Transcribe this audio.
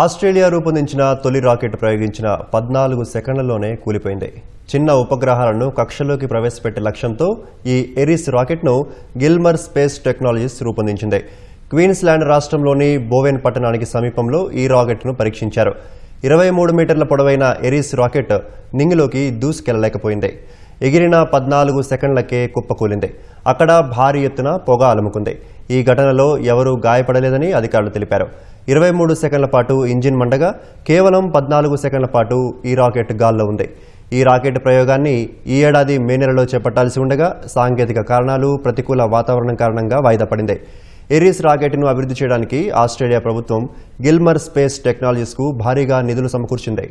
Australia రూపొందించిన తొలి rocket ప్రయోగించిన పద్నాలుగు సెకండ్లలోనే కూలిపోయింది. చిన్న ఉపగ్రహాలను కక్షలోకి ప్రవేశపెట్టే లక్ష్యంతో ఈ ఎరిస్ రాకెట్ను గిల్మర్ స్పేస్ టెక్నాలజీస్ రూపొందించింది. క్వీన్స్లాండ్ రాష్ట్రంలోని బోవెన్ పట్టణానికి సమీపంలో ఈ రాకెట్ను పరీక్షించారు. ఇరవై మూడు మీటర్ల పొడవైన ఎరిస్ రాకెట్ నింగిలోకి దూసుకెళ్ళలేకపోయింది. ఎగిరిన పద్నాలుగు సెకండ్లకే కుప్పకూలింది. అక్కడ భారీ ఎత్తున పొగ అలుముకుంది. ఈ ఘటనలో ఎవరూ గాయపడలేదని అధికారులు తెలిపారు. ఇరవై మూడు సెకండ్ల పాటు ఇంజిన్ మండగా కేవలం పద్నాలుగు సెకండ్ల పాటు ఈ రాకెట్ గాల్లో ఉంది. ఈ రాకెట్ ప్రయోగాన్ని ఈ ఏడాది మే నెలలో చేపట్టాల్సి ఉండగా సాంకేతిక కారణాలు ప్రతికూల వాతావరణం కారణంగా వాయిదా పడింది. ఎరిస్ రాకెట్ను అభివృద్ధి చేయడానికి ఆస్ట్రేలియా ప్రభుత్వం గిల్మర్ స్పేస్ టెక్నాలజీస్కు భారీగా నిధులు సమకూర్చింది.